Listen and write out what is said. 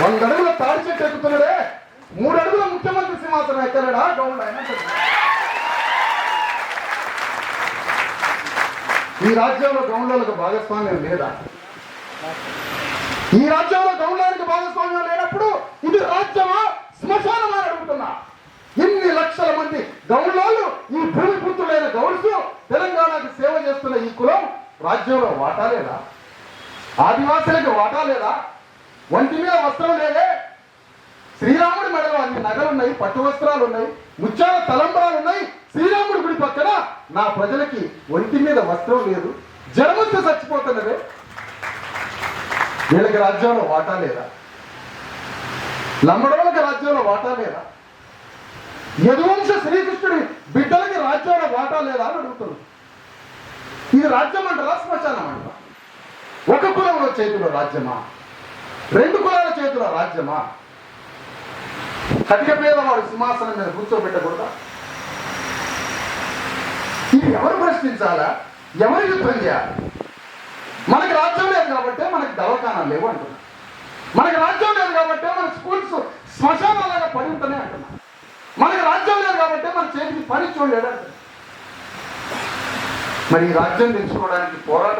వంద అడుగుల తాడి చెట్టు ఎక్కుతున్నాడే. మూడు అడుగుల ముఖ్యమంత్రి సింహాసనం ఎక్కలేడా గౌండ్ ఆయన ఈ రాజ్యంలో గౌండ్లకు భాగస్వామ్యం లేదా? ఈ రాజ్యంలో గౌండ్లానికి భాగస్వామ్యం లేనప్పుడు ఇది రాజ్యమా? శ్మశానమా అని అడుగుతున్నా. ఎన్ని లక్షల మంది గౌండ్లాలు ఈ భూమి పుత్రులైన గౌడ్స్ తెలంగాణకు సేవ చేస్తున్న ఈ కులం రాజ్యంలో వాటా లేదా? ఆదివాసులకు వాటా లేదా? ఒంటి మీద వస్త్రం లేదే. శ్రీరాముడి మెడలో అన్ని నగలు ఉన్నాయి పట్టు వస్త్రాలు ఉన్నాయి ముత్యాల తలంబరాలు ఉన్నాయి శ్రీరాముడి గుడి పక్కన నా ప్రజలకి ఒంటి మీద వస్త్రం లేదు. జనమంతా చచ్చిపోతున్నదే వీళ్ళకి రాజ్యంలో వాటా లేదా? లంబడోళ్ళకి రాజ్యంలో వాటా లేదా? యదువంశ శ్రీకృష్ణుడి బిడ్డలకి రాజ్యంలో వాటా లేదా అని అడుగుతున్నాను ఇది రాజ్యం అంటారా శ్మశానం అంటారా? ఒక కులంలో చేతిలో రాజ్యమా? రెండు కులాల చేతుల రాజ్యమా? కటిక పేదవాడు సింహాసనం మీద కూర్చోబెట్టకూడదా? ఇది ఎవరు ప్రశ్నించాలా? ఎవరు యుద్ధం చేయాలి? మనకి రాజ్యం లేదు కాబట్టి మనకి దవాఖానాలు లేవు అంటున్నా. మనకి రాజ్యం లేదు కాబట్టి మన స్కూల్స్ శ్మశానాలుగా పడి ఉంటనే అంటున్నా. మనకి రాజ్యం లేదు కాబట్టి మన చేతికి పని చూడలేడు అంటున్నా మరి ఈ రాజ్యం తెచ్చుకోవడానికి పోరాటం